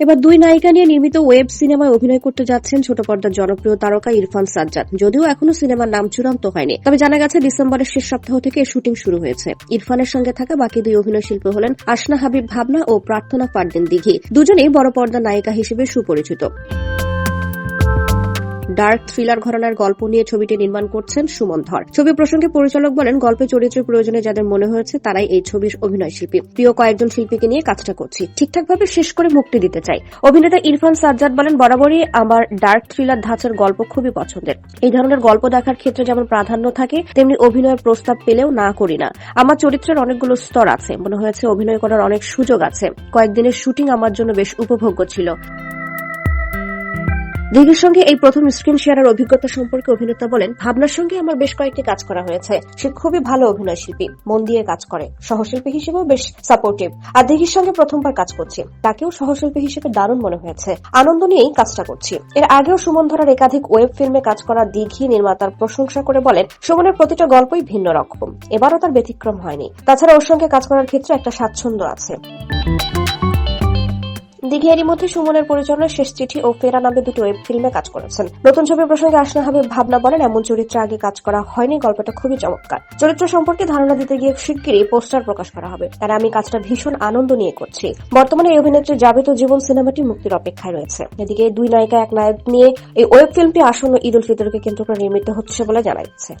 এবার দুই নায়িকা নিয়ে নির্মিত ওয়েব সিনেমায় অভিনয় করতে যাচ্ছেন ছোট পর্দার জনপ্রিয় তারকা ইরফান সাজ্জাদ। যদিও এখনও সিনেমার নাম চূড়ান্ত হয়নি। তবে জানা গেছে, ডিসেম্বরের শেষ সপ্তাহ থেকে শুটিং শুরু হয়েছে। ইরফানের সঙ্গে থাকা বাকি দুই অভিনয় শিল্পী হলেন আসনা হাবিব ভাবনা ও প্রার্থনা পারদিন দিঘি। দুজনেই বড় পর্দার নায়িকা হিসেবে সুপরিচিত। ডার্ক থ্রিলার ঘরানার গল্প নিয়ে ছবিটি নির্মাণ করছেন সুমন ধর। ছবি প্রসঙ্গে পরিচালক বলেন, গল্পে চরিত্রের প্রয়োজনে যাদের মনে হয়েছে, তারাই এই ছবির অভিনয় শিল্পী। প্রিয় কয়েকজন শিল্পীকে নিয়ে কাজটা করছি। ঠিকঠাকভাবে শেষ করে মুক্তি দিতে চাই। অভিনেতা ইরফান সাজ্জাদ বলেন, বরাবরই আমার ডার্ক থ্রিলার ধাঁচের গল্প খুবই পছন্দের। এই ধরনের গল্প দেখার ক্ষেত্রে যেমন প্রাধান্য থাকে, তেমনি অভিনয়ের প্রস্তাব পেলেও না করি না। আমার চরিত্রের অনেকগুলো স্তর আছে। মনে হয়েছে অভিনয় করার অনেক সুযোগ আছে। কয়েকদিনের শুটিং আমার জন্য বেশ উপভোগ্য ছিল। দিঘির সঙ্গে এই প্রথম স্ক্রিন শেয়ারের অভিজ্ঞতা সম্পর্কে অভিনেতা বলেন, ভাবনার সঙ্গে আমার বেশ কয়েকটি কাজ করা হয়েছে। সে খুবই ভালো অভিনয় শিল্পী, মন দিয়ে কাজ করে। সহশিল্পী হিসেবেও বেশ সাপোর্টিভ আর দিঘির সঙ্গে প্রথমবার কাজ করছি। তাকেও সহশিল্পী হিসেবে দারুণ মনে হয়েছে। আনন্দ নিয়েই কাজটা করছি। এর আগেও সুমন ধরার একাধিক ওয়েব ফিল্মে কাজ করা দিঘি নির্মাতার প্রশংসা করে বলেন, সুমনের প্রতিটা গল্পই ভিন্ন রকম। এবারও তার ব্যতিক্রম হয়নি। তাছাড়া ওর সঙ্গে কাজ করার ক্ষেত্রে একটা স্বাচ্ছন্দ্য আছে। দিঘি এরই মধ্যে সুমনের পরিচালনায় শেষ চিঠি ও ফেরা নামে দুটি ওয়েব ফিল্মে কাজ করেছেন। নতুন ছবির প্রসঙ্গে আসনা হাবিব ভাবনা বলেন, এমন চরিত্রে আগে কাজ করা হয়নি, গল্পটা খুবই চমৎকার। চরিত্র সম্পর্কে ধারণা দিতে গিয়ে শিগগিরই পোস্টার প্রকাশ করা হবে। তারা আমি কাজটা ভীষণ আনন্দ নিয়ে করছি। বর্তমানে এই অভিনেত্রী যাবিত জীবন সিনেমাটি মুক্তির অপেক্ষায় রয়েছে। এদিকে দুই নায়িকা, এক নায়ক নিয়ে এই ওয়েব ফিল্মটি আসন্ন ঈদ উল ফিতরকে কেন্দ্র করে নির্মিত হচ্ছে বলে জানা যাচ্ছে